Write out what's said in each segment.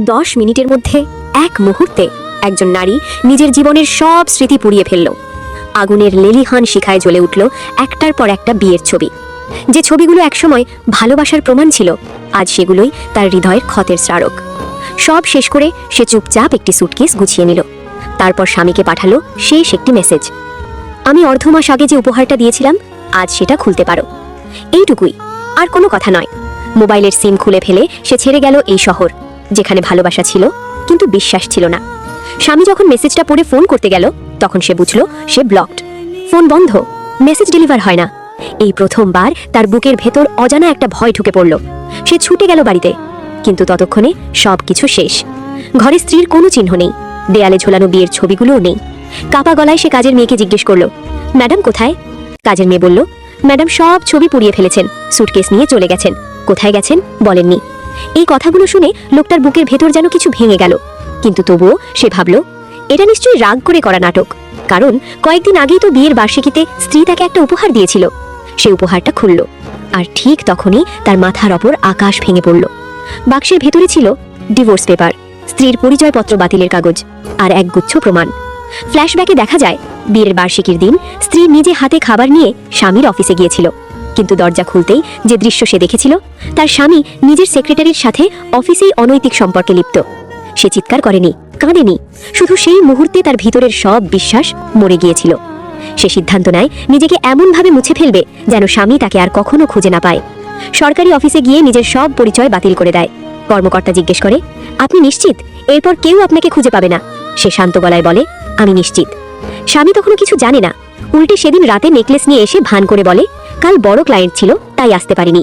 দশ মিনিটের মধ্যে এক মুহূর্তে একজন নারী নিজের জীবনের সব স্মৃতি পুড়িয়ে ফেলল। আগুনের লেলিহান শিখায় জ্বলে উঠল একটার পর একটা বিয়ের ছবি। যে ছবিগুলো একসময় ভালোবাসার প্রমাণ ছিল, আজ সেগুলোই তার হৃদয়ের ক্ষতের স্মারক। সব শেষ করে সে চুপচাপ একটি সুটকেস গুছিয়ে নিল। তারপর স্বামীকে পাঠালো শেষ একটি মেসেজ। আমি অর্ধ মাস আগে যে উপহারটা দিয়েছিলাম, আজ সেটা খুলতে পারো। এইটুকুই, আর কোনো কথা নয়। মোবাইলের সিম খুলে ফেলে সে ছেড়ে গেল এই শহর। যেখানে ভালোবাসা ছিল, কিন্তু বিশ্বাস ছিল না। স্বামী যখন মেসেজটা পড়ে ফোন করতে গেল, তখন সে বুঝল সে ব্লকড ফোন বন্ধ মেসেজ ডেলিভার হয় না। এই প্রথমবার তার বুকের ভেতর অজানা একটা ভয় ঢুকে পড়ল। সে ছুটে গেল বাড়িতে, কিন্তু ততক্ষণে সব কিছু শেষ। ঘরে স্ত্রীর কোনো চিহ্ন নেই, দেয়ালে ঝোলানো বিয়ের ছবিগুলোও নেই। কাপা গলায় সে কাজের মেয়েকে জিজ্ঞেস করল, ম্যাডাম কোথায়? কাজের মেয়ে বলল, ম্যাডাম সব ছবি পুড়িয়ে ফেলেছেন সুটকেস নিয়ে চলে গেছেন। কোথায় গেছেন বলেননি। এই কথাগুলো শুনে লোকটার বুকের ভেতর যেন কিছু ভেঙে গেল। কিন্তু তবুও সে ভাবল, এটা নিশ্চয়ই রাগ করে করা নাটক। কারণ কয়েকদিন আগেই তো বিয়ের বার্ষিকীতে স্ত্রী তাকে একটা উপহার দিয়েছিল। সে উপহারটা খুলল। আর ঠিক তখনই তার মাথার ওপর আকাশ ভেঙে পড়ল। বাক্সের ভেতরে ছিল ডিভোর্স পেপার, স্ত্রীর পরিচয়পত্র বাতিলের কাগজ, আর এক গুচ্ছ প্রমাণ। ফ্ল্যাশব্যাকে দেখা যায়, বিয়ের বার্ষিকীর দিন স্ত্রী নিজে হাতে খাবার নিয়ে স্বামীর অফিসে গিয়েছিল। কিন্তু দরজা খুলতেই যে দৃশ্য সে দেখেছিল, তার স্বামী নিজের সেক্রেটারির সাথে অফিসেই অনৈতিক সম্পর্কে লিপ্ত। সে চিৎকার করেনি, কাঁদেনি, শুধু সেই মুহূর্তে তার ভিতরের সব বিশ্বাস মরে গিয়েছিল। সে সিদ্ধান্ত নেয়, নিজেকে এমনভাবে মুছে ফেলবে যেন স্বামী তাকে আর কখনো খুঁজে না পায়। সরকারি অফিসে গিয়ে নিজের সব পরিচয় বাতিল করে দেয়। কর্মকর্তা জিজ্ঞেস করে, আপনি নিশ্চিত? এরপর কেউ আপনাকে খুঁজে পাবে না? সে শান্ত গলায় বলে, আমি নিশ্চিত। স্বামী তখনও কিছু জানে না উল্টে সেদিন রাতে নেকলেস নিয়ে এসে ভান করে বলে, কাল বড় ক্লায়েন্ট ছিল, তাই আসতে পারিনি।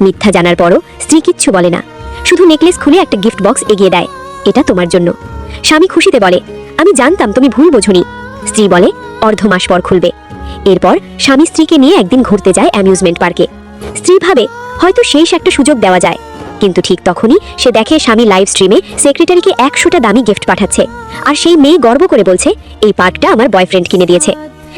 মিথ্যা জানার পরও স্ত্রী কিচ্ছু বলে না। শুধু নেকলেস খুলে একটা গিফট বক্স এগিয়ে দেয়, এটা তোমার জন্য। স্বামী খুশিতে বলে, আমি জানতাম তুমি ভুল বোঝনি। স্ত্রী বলে, অর্ধ মাস পর খুলবে। এরপর স্বামী স্ত্রীকে নিয়ে একদিন ঘুরতে যায় অ্যামিউজমেন্ট পার্কে স্ত্রী ভাবে, হয়তো শেষ একটা সুযোগ দেওয়া যায়। কিন্তু ঠিক তখনই সে দেখে স্বামী লাইভ স্ট্রিমে সেক্রেটারিকে একশোটা দামি গিফট পাঠাচ্ছে। আর সেই মেয়ে গর্ব করে বলছে, এই পার্কটা আমার বয়ফ্রেন্ড কিনে দিয়েছে।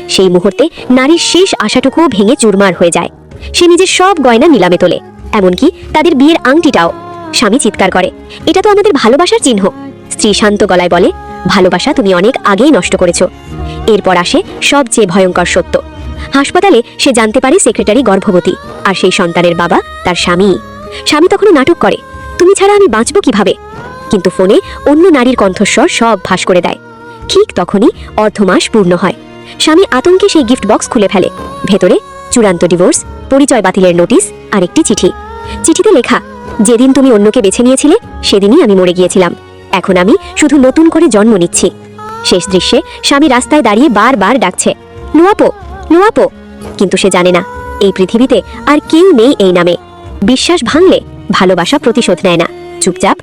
সেই মুহূর্তে নারীর শেষ আশাটুকুও ভেঙে চুরমার হয়ে যায়। সে নিজের সব গয়না নিলামে তোলে, এমনকি তাদের বিয়ের আংটিটাও। স্বামী চিৎকার করে, এটা তো আমাদের ভালোবাসার চিহ্ন। স্ত্রী শান্ত গলায় বলে, ভালোবাসা তুমি অনেক আগেই নষ্ট করেছ। এরপর আসে সবচেয়ে ভয়ঙ্কর সত্য। হাসপাতালে সে জানতে পারে সেক্রেটারি গর্ভবতী, আর সেই সন্তানের বাবা তার স্বামী। স্বামী তখনও নাটক করে, তুমি ছাড়া আমি বাঁচব কীভাবে? কিন্তু ফোনে অন্য নারীর কণ্ঠস্বর সব ফাঁস করে দেয়। ঠিক তখনই অর্ধমাস পূর্ণ হয়। স্বামী আতঙ্কে সেই গিফট বক্স খুলে ফেলে। ভেতরে, চূড়ান্ত ডিভোর্স পরিচয় বাতিলের নোটিশ আর একটি চিঠি। চিঠিতে লেখা, যেদিন তুমি অন্যকে বেছে নিয়েছিলে, সেদিনই আমি মরে গিয়েছিলাম। এখন আমি শুধু নতুন করে জন্ম নিচ্ছি। শেষ দৃশ্যে স্বামী রাস্তায় দাঁড়িয়ে বারবার ডাকছে, নোয়াপো, নুয়াপো! কিন্তু সে জানে না, এই পৃথিবীতে আর কেউ নেই এই নামে। বিশ্বাস ভাঙলে ভালোবাসা প্রতিশোধ নেয় না। চুপচাপ